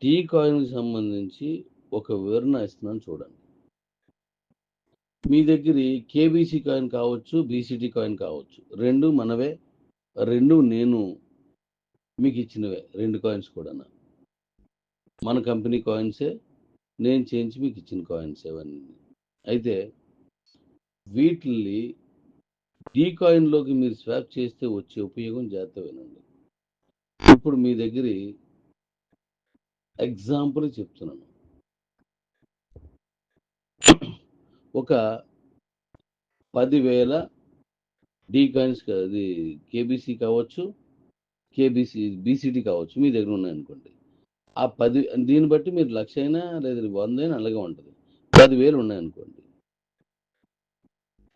D కాయిన్‌కి సంబంధించి ఒక వివరణ ఇస్తున్నాను చూడండి. మీ దగ్గర కేబీసీ కాయిన్ కావచ్చు, బీసీటీ కాయిన్ కావచ్చు. రెండు మనవే. రెండు నేను మీకు ఇచ్చినవే రెండు కాయిన్స్ కూడా మన కంపెనీ కాయిన్సే. నేను చేయించి మీకు ఇచ్చిన కాయిన్స్ ఇవన్నీ. అయితే వీటిల్ని డీ కాయిన్‌లోకి మీరు స్వాప్ చేస్తే వచ్చే ఉపయోగం జాగ్రత్త వినండి. ఇప్పుడు మీ దగ్గర ఎగ్జాంపుల్ చెప్తున్నాను. ఒక పదివేల డీ కాయిన్స్ అది కేబీసీ కావచ్చు, కేబీసీ బీసీటీ కావచ్చు. మీ దగ్గర ఉన్నాయనుకోండి. ఆ పది దీన్ని బట్టి మీరు లక్ష అయినా లేదా వంద అయినా అలాగే ఉంటుంది పదివేలు ఉన్నాయనుకోండి.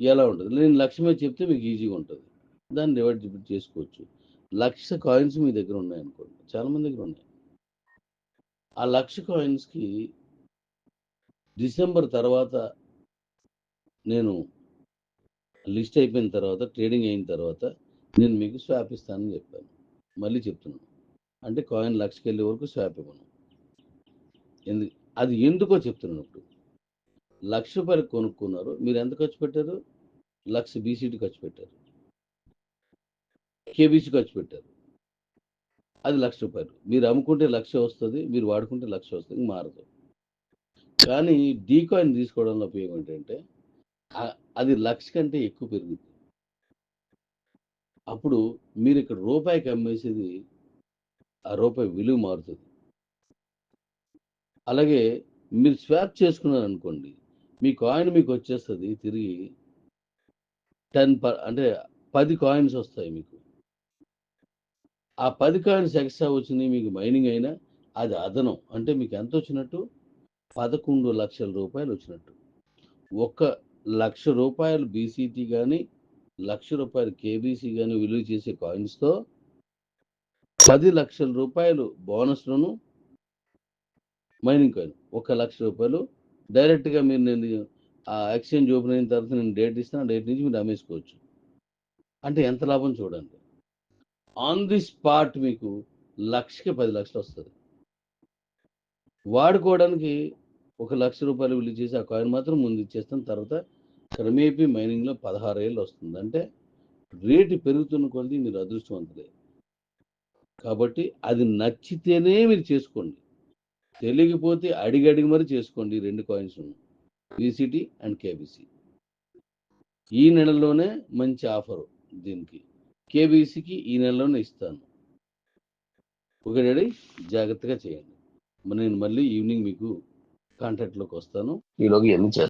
ఎలా ఉంటుంది నేను లక్ష మీద చెప్తే మీకు ఈజీగా ఉంటుంది దాన్ని డివైడ్ డివైడ్ చేసుకోవచ్చు. లక్ష కాయిన్స్ మీ దగ్గర ఉన్నాయనుకోండి. చాలా మంది దగ్గర ఉన్నాయి. ఆ లక్ష కాయిన్స్‌కి డిసెంబర్ తర్వాత నేను లిస్ట్ అయిపోయిన తర్వాత, ట్రేడింగ్ అయిన తర్వాత నేను మీకు స్వాప్ ఇస్తానని చెప్పాను. మళ్ళీ చెప్తున్నాను. అంటే కాయిన్ లక్షకెళ్ళే వరకు స్వాప్ ఇవ్వను. ఎందుకు అది ఎందుకో చెప్తున్నాను ఇప్పుడు. లక్ష రూపాయలు కొనుక్కున్నారు. మీరు ఎంత ఖర్చు పెట్టారు? లక్ష బీసీటీ ఖర్చు పెట్టారు. కేబీసీ ఖర్చు పెట్టారు. అది లక్ష రూపాయలు మీరు అమ్ముకుంటే లక్ష వస్తుంది మీరు వాడుకుంటే లక్ష వస్తుంది మారదు. కానీ డీ కాయిన్ తీసుకోవడంలో ఉపయోగం ఏంటంటే అది లక్ష కంటే ఎక్కువ పెరుగుద్ది. అప్పుడు మీరు ఇక్కడ రూపాయికి అమ్మేసేది ఆ రూపాయి విలువ మారుతుంది అలాగే మీరు స్వాప్ చేసుకున్నారనుకోండి. మీ కాయిన్ మీకు వచ్చేస్తుంది తిరిగి 10 ప అంటే పది కాయిన్స్ వస్తాయి మీకు. ఆ పది కాయిన్స్ ఎక్స్ట్రా వచ్చింది మీకు మైనింగ్ అయినా అది అదనం. అంటే మీకు ఎంత వచ్చినట్టు పదకొండు లక్షల రూపాయలు వచ్చినట్టు. ఒక్క లక్ష రూపాయలు బీసీటీ కానీ లక్ష రూపాయలు కేబీసీ కానీ విలువ చేసే కాయిన్స్‌తో పది లక్షల రూపాయలు బోనస్లను మైనింగ్ కాయిన్. ఒక లక్ష రూపాయలు డైరెక్ట్‌గా మీరు నేను ఆ ఎక్స్‌చేంజ్ ఓపెన్ అయిన తర్వాత నేను డేట్ ఇస్తాను. డేట్ నుంచి మీరు అమ్మేసుకోవచ్చు. అంటే ఎంత లాభం చూడండి. ఆన్ ది స్పాట్ మీకు లక్షకి 10,00,000 వస్తది. వాడుకోవడానికి ఒక లక్ష రూపాయలు విలువ చేసి ఆ కాయిన్ మాత్రం ముందు ఇచ్చేస్తాం తర్వాత క్రమేపీ మైనింగ్‌లో 16 ఏళ్ళు వస్తుంది. అంటే రేటు పెరుగుతున్న కొద్దీ మీరు అదృష్టవంతులే. కాబట్టి అది నచ్చితేనే మీరు చేసుకోండి. తెలియకపోతే అడిగి అడిగి మరి చేసుకోండి రెండు కాయిన్స్ బీసీటీ అండ్ కేబీసీ. ఈ నెలలోనే మంచి ఆఫరు దీనికి. కేబీసీకి ఈ నెలలోనే ఇస్తాను. ఓకే డాడీ జాగ్రత్తగా చేయండి. నేను మళ్ళీ ఈవినింగ్ మీకు కాంటాక్ట్‌లోకి వస్తాను. ఈలోగా ఎన్ని చేస్తాను.